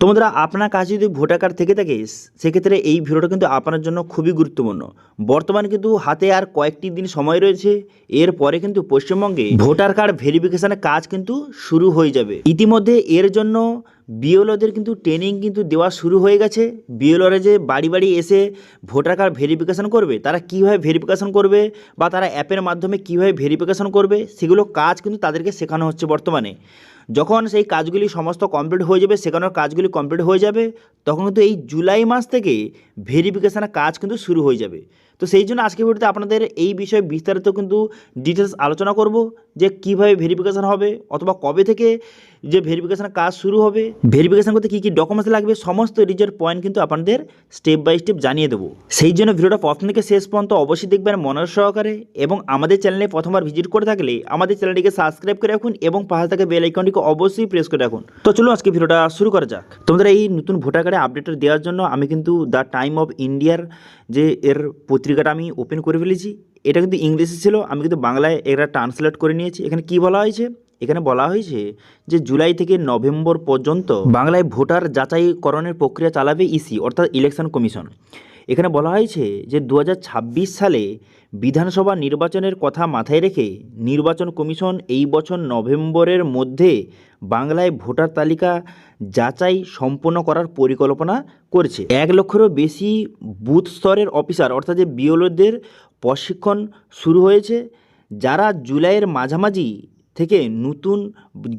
তো বন্ধুরা, আপনার কাছে যদি ভোটার কার্ড থেকে থাকে, সেক্ষেত্রে এই ভিডিওটা কিন্তু আপনার জন্য খুবই গুরুত্বপূর্ণ। বর্তমানে কিন্তু হাতে আর কয়েকটি দিন সময় রয়েছে। এর পরে কিন্তু পশ্চিমবঙ্গে ভোটার কার্ড ভেরিফিকেশনের কাজ কিন্তু শুরু হয়ে যাবে। ইতিমধ্যে এর জন্য বিএলওদের কিন্তু ট্রেনিং কিন্তু দেওয়া শুরু হয়ে গেছে। বিএলওরা যে বাড়ি বাড়ি এসে ভোটার কার্ড ভেরিফিকেশান করবে, তারা কীভাবে ভেরিফিকেশান করবে বা তারা অ্যাপের মাধ্যমে কীভাবে ভেরিফিকেশান করবে, সেগুলো কাজ কিন্তু তাদেরকে শেখানো হচ্ছে বর্তমানে। যখন সেই কাজগুলি সমস্ত কমপ্লিট হয়ে যাবে, শেখানোর কাজগুলি কমপ্লিট হয়ে যাবে, তখন কিন্তু এই জুলাই মাস থেকে ভেরিফিকেশনের কাজ কিন্তু শুরু হয়ে যাবে। তো সেই জন্য আজকে ভিডিওতে আপনাদের এই বিষয়ে বিস্তারিত কিন্তু ডিটেলস আলোচনা করব যে কীভাবে ভেরিফিকেশন হবে অথবা কবে থেকে যে ভেরিফিকেশনের কাজ শুরু হবে ভেরিফিকেশন করতে কী কী ডকুমেন্টস লাগবে, সমস্ত রিজের পয়েন্ট কিন্তু আপনাদের স্টেপ বাই স্টেপ জানিয়ে দেবো। সেই জন্য ভিডিওটা প্রথম থেকে শেষ পর্যন্ত অবশ্যই দেখবেন মনোযোগ সহকারে এবং আমাদের চ্যানেলে প্রথমবার ভিজিট করে থাকলে আমাদের চ্যানেলটিকে সাবস্ক্রাইব করে রাখুন এবং পাশে থাকা বেল আইকনটিকে অবশ্যই প্রেস করে রাখুন। তো চলুন আজকে ভিডিওটা শুরু করা যাক। তোমাদের এই নতুন ভোটার কার্ডে আপডেটটা দেওয়ার জন্য আমি কিন্তু দ্য টাইম অফ ইন্ডিয়ার যে এর পত্রিকাটা আমি ওপেন করে ফেলেছি, এটা কিন্তু ইংলিশে ছিল, আমি কিন্তু বাংলায় এটা ট্রান্সলেট করে নিয়েছি। এখানে কি বলা হয়েছে? এখানে বলা হয়েছে যে জুলাই থেকে নভেম্বর পর্যন্ত বাংলায় ভোটার যাচাইকরণের প্রক্রিয়া চালাবে ইসি, অর্থাৎ ইলেকশন কমিশন এখানে বলা হয়েছে যে দু হাজার ছাব্বিশ সালে বিধানসভা নির্বাচনের কথা মাথায় রেখে নির্বাচন কমিশন এই বছর নভেম্বরের মধ্যে বাংলায় ভোটার তালিকা যাচাই সম্পন্ন করার পরিকল্পনা করছে। এক লক্ষেরও বেশি বুথ স্তরের অফিসার, অর্থাৎ যে বিওলোদের প্রশিক্ষণ শুরু হয়েছে, যারা জুলাইয়ের মাঝামাঝি থেকে নতুন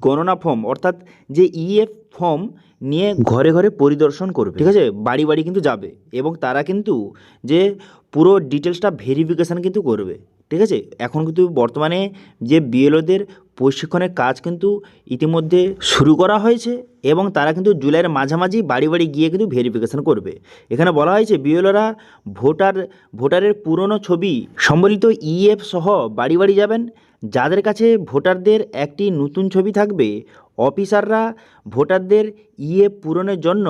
গণনা ফর্ম, অর্থাৎ যে ইএফ ফর্ম নিয়ে ঘরে ঘরে পরিদর্শন করবে। ঠিক আছে? বাড়ি বাড়ি কিন্তু যাবে। এবং তারা কিন্তু যে পুরো ডিটেলসটা ভেরিফিকেশান কিন্তু করবে। ঠিক আছে? এখন কিন্তু বর্তমানে যে বিএলওদের প্রশিক্ষণের কাজ কিন্তু ইতিমধ্যে শুরু করা হয়েছে এবং তারা কিন্তু জুলাইয়ের মাঝামাঝি বাড়ি বাড়ি গিয়ে কিন্তু ভেরিফিকেশান করবে। এখানে বলা হয়েছে বিএলওরা ভোটার ভোটারের পুরনো ছবি সম্বলিত ইএফ সহ বাড়ি বাড়ি যাবেন। যাদের কাছে ভোটারদের একটি নতুন ছবি থাকবে, অফিসাররা ভোটারদের ইয়ে পূরণের জন্য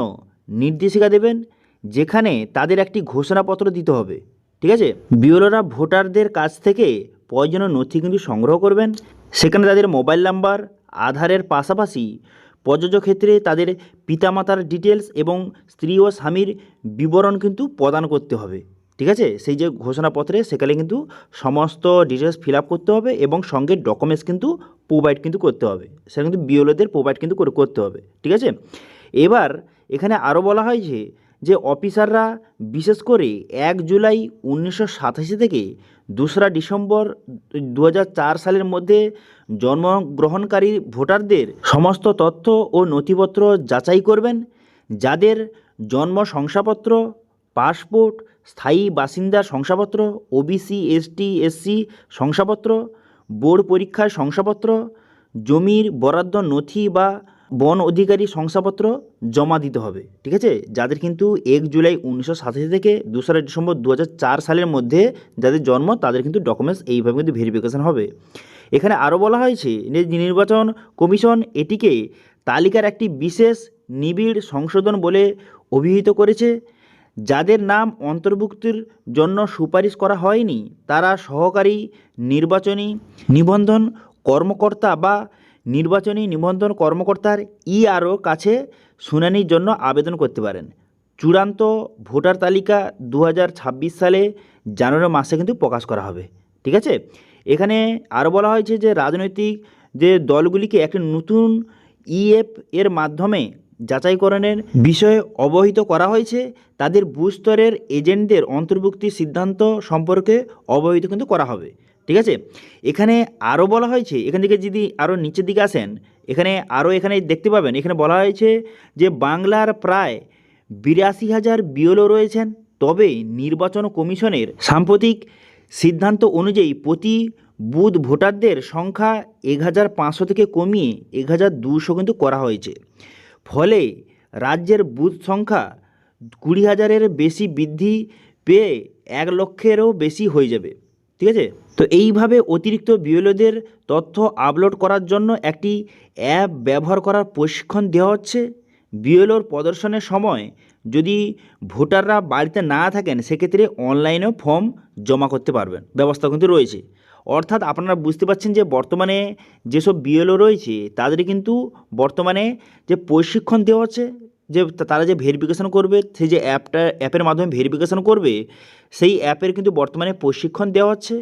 নির্দেশিকা দেবেন, যেখানে তাদের একটি ঘোষণাপত্র দিতে হবে। ঠিক আছে? বিওলোরা ভোটারদের কাছ থেকে প্রয়োজনীয় নথি কিন্তু সংগ্রহ করবেন। সেখানে তাদের মোবাইল নাম্বার, আধারের পাশাপাশি প্রযোজ্য ক্ষেত্রে তাদের পিতামাতার ডিটেলস এবং স্ত্রী ও স্বামীর বিবরণ কিন্তু প্রদান করতে হবে। ঠিক আছে? সেই যে ঘোষণাপত্রে সেখানে কিন্তু সমস্ত ডিটেলস ফিল আপ করতে হবে এবং সঙ্গে ডকুমেন্টস কিন্তু প্রোভাইড কিন্তু করতে হবে। সেটা কিন্তু বিওলোদের প্রোভাইড কিন্তু করতে হবে। ঠিক আছে? এবার এখানে আরও বলা হয় যে যে অফিসাররা বিশেষ করে এক জুলাই উনিশশো সাতাশি থেকে দোসরা ডিসেম্বর দু হাজার চার সালের মধ্যে জন্মগ্রহণকারী ভোটারদের সমস্ত তথ্য ও নথিপত্র যাচাই করবেন। যাদের জন্ম শংসাপত্র পাসপোর্ট, স্থায়ী বাসিন্দার শংসাপত্র, ওবিসি, এসটি, এসসি শংসাপত্র, বোর্ড পরীক্ষার শংসাপত্র, জমির বরাদ্দ নথি বা বন অধিকারী শংসাপত্র জমা দিতে হবে, ঠিক আছে? যাদের কিন্তু এক জুলাই উনিশশো সাতাশি থেকে দোসরা ডিসেম্বর দু হাজার চার সালের মধ্যে যাদের জন্ম, তাদের কিন্তু ডকুমেন্টস এইভাবে কিন্তু ভেরিফিকেশন হবে। এখানে আরও বলা হয়েছে যে নির্বাচন কমিশন এটিকে তালিকার একটি বিশেষ নিবিড় সংশোধন বলে অভিহিত করেছে। যাদের নাম অন্তর্ভুক্তির জন্য সুপারিশ করা হয়নি, তারা সহকারী নির্বাচনী নিবন্ধন কর্মকর্তা বা নির্বাচনী নিবন্ধন কর্মকর্তার ইআরও কাছে শুনানির জন্য আবেদন করতে পারেন। চূড়ান্ত ভোটার তালিকা দু হাজার ছাব্বিশ সালে জানুয়ারি মাসে কিন্তু প্রকাশ করা হবে। ঠিক আছে? এখানে আরও বলা হয়েছে যে রাজনৈতিক যে দলগুলিকে একটি নতুন ইএফ এর মাধ্যমে যাচাইকরণের বিষয়ে অবহিত করা হয়েছে, তাদের বুথ স্তরের এজেন্টদের অন্তর্ভুক্তি সিদ্ধান্ত সম্পর্কে অবহিত কিন্তু করা হবে। ঠিক আছে? এখানে আরও বলা হয়েছে, এখান থেকে যদি আরও নিচের দিকে আসেন, এখানে আরও এখানে দেখতে পাবেন, এখানে বলা হয়েছে যে বাংলার প্রায় বিরাশি হাজার বিওলো রয়েছেন, তবে নির্বাচন কমিশনের সাম্প্রতিক সিদ্ধান্ত অনুযায়ী প্রতি বুথ ভোটারদের সংখ্যা এক হাজার পাঁচশো থেকে কমিয়ে এক হাজার দুশো কিন্তু করা হয়েছে। ফলে রাজ্যের বুথ সংখ্যা কুড়ি হাজারের বেশি বৃদ্ধি পেয়ে এক লক্ষেরও বেশি হয়ে যাবে, ঠিক আছে? তো এইভাবে অতিরিক্ত বিওলোদের তথ্য আপলোড করার জন্য একটি অ্যাপ ব্যবহার করার প্রশিক্ষণ দেওয়া হচ্ছে। বিএলওর প্রদর্শনের সময় যদি ভোটাররা বাড়িতে না থাকেন, সেক্ষেত্রে অনলাইনেও ফর্ম জমা করতে পারবেন। ব্যবস্থা কিন্তু রয়েছে। অর্থাৎ আপনারা বুঝতে পারছেন যে বর্তমানে যেসব বিএলও রয়েছে তাদের কিন্তু বর্তমানে যে প্রশিক্ষণ দেওয়া হচ্ছে, যে তারা যে ভেরিফিকেশন করবে সেই যে অ্যাপটা, অ্যাপের মাধ্যমে ভেরিফিকেশন করবে, সেই অ্যাপের কিন্তু বর্তমানে প্রশিক্ষণ দেওয়া হচ্ছে।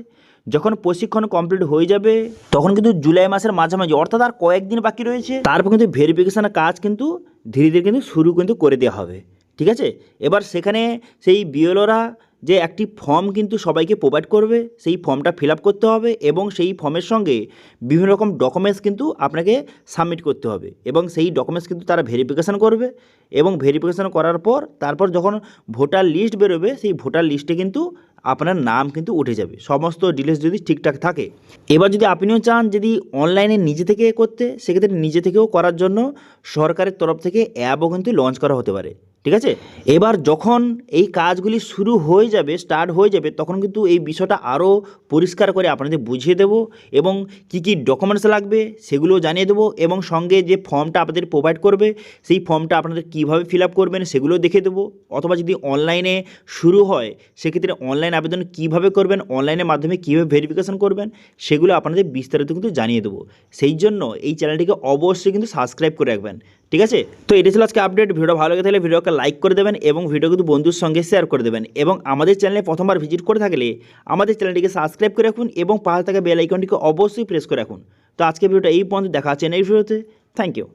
যখন প্রশিক্ষণ কমপ্লিট হয়ে যাবে, তখন কিন্তু জুলাই মাসের মাঝামাঝি, অর্থাৎ আর কয়েকদিন বাকি রয়েছে, তারপর কিন্তু ভেরিফিকেশনের কাজ কিন্তু ধীরে ধীরে কিন্তু শুরু কিন্তু করে দেওয়া হবে। ঠিক আছে? এবার সেখানে সেই বিএলওরা যে একটি ফর্ম কিন্তু সবাইকে প্রোভাইড করবে, সেই ফর্মটা ফিল করতে হবে এবং সেই ফর্মের সঙ্গে বিভিন্ন রকম ডকুমেন্টস কিন্তু আপনাকে সাবমিট করতে হবে এবং সেই ডকুমেন্টস কিন্তু তারা ভেরিফিকেশান করবে এবং ভেরিফিকেশান করার পর, তারপর যখন ভোটার লিস্ট বেরোবে, সেই ভোটার লিস্টে কিন্তু আপনার নাম কিন্তু উঠে যাবে। সমস্ত ডিটেলস যদি ঠিকঠাক থাকে। এবার যদি আপনিও চান যদি অনলাইনে নিজে থেকে করতে, সেক্ষেত্রে নিজে থেকেও করার জন্য সরকারের তরফ থেকে অ্যাপও কিন্তু লঞ্চ করা হতে পারে। ঠিক আছে? এবার যখন এই কাজগুলি শুরু হয়ে যাবে স্টার্ট হয়ে যাবে, তখন কিন্তু এই বিষয়টা আরও পরিষ্কার করে আপনাদের বুঝিয়ে দেবো এবং কি কি ডকুমেন্টস লাগবে সেগুলো জানিয়ে দেবো এবং সঙ্গে যে ফর্মটা আপনাদের প্রোভাইড করবে, সেই ফর্মটা আপনাদের কীভাবে ফিল আপ করবেন সেগুলো দেখে দেবো। অথবা যদি অনলাইনে শুরু হয়, সেক্ষেত্রে অনলাইন আবেদন কীভাবে করবেন অনলাইনের মাধ্যমে কীভাবে ভেরিফিকেশন করবেন, সেগুলো আপনাদের বিস্তারিত কিন্তু জানিয়ে দেবো। সেই জন্য এই চ্যানেলটিকে অবশ্যই কিন্তু সাবস্ক্রাইব করে রাখবেন। ঠিক আছে? তো এটা ছিল আজকে আপডেট ভিডিও ভালো লাগে তাহলে ভিডিওকে লাইক করে দেবেন এবং ভিডিও কিন্তু বন্ধুর সঙ্গে শেয়ার করে দেবেন। এবং আমাদের চ্যানেলে প্রথমবার ভিজিট করে থাকলে আমাদের চ্যানেলটিকে সাবস্ক্রাইব করে রাখুন এবং পাশে থাকা বেল আইকনটিকে অবশ্যই প্রেস করে রাখুন। তো আজকে ভিডিওটা এই পর্যন্ত। দেখা হচ্ছে এই ভিডিওতে থ্যাংক ইউ